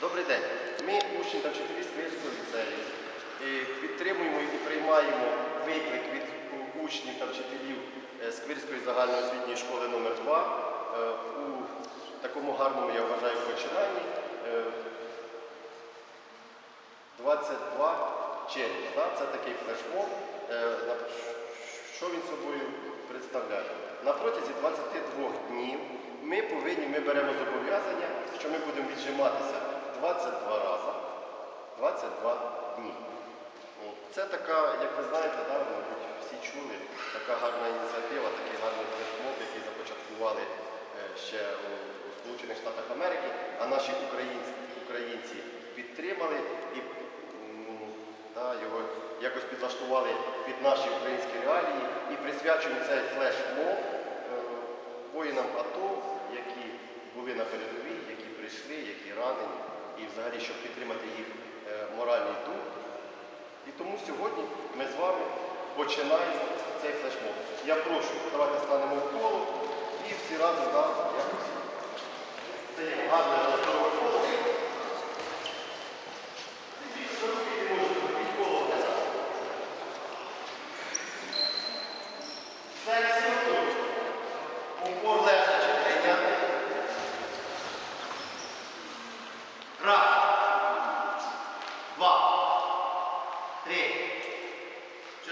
Добрий день. Ми, учні та вчителі Свирського ліцею, е, підтримуємо і приймаємо виклик від учнів та вчителів е, Сквирської загальноосвітньої школи номер 2 у такому гарному, я вважаю, починанні. е, 22 червня. Це такий флешмоб. Е, Що він собою представляє? На протязі 22 днів ми повинні, ми беремо зобов'язання, що ми будемо віджиматися 22 рази, 22 дні. Це така, як ви знаєте, да, мабуть, всі чули, така гарна ініціатива, такий гарний флешмоб, який започаткували е, ще у, Сполучених Штатах Америки, а наші українці, українці підтримали і да, його якось підлаштували під наші українські реалії. І присвячуємо цей флешмоб е, воїнам АТО, які були на передовій, які прийшли, які ранені, і взагалі, щоб підтримати їх моральний дух. І тому сьогодні ми з вами починаємо цей флешмоб. Я прошу, давайте станемо в коло і всі разом да, якось стаємо гарне здорове коло. Упор лежачи прийняти. Раз,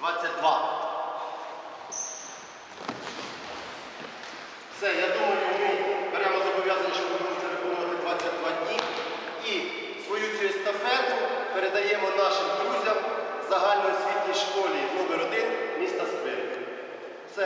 22. Все, я думаю, ми беремо зобов'язання, що будемо це виконувати 22 дні. І свою цю естафету передаємо нашим друзям в загальноосвітній школі номер 1 міста Спирки.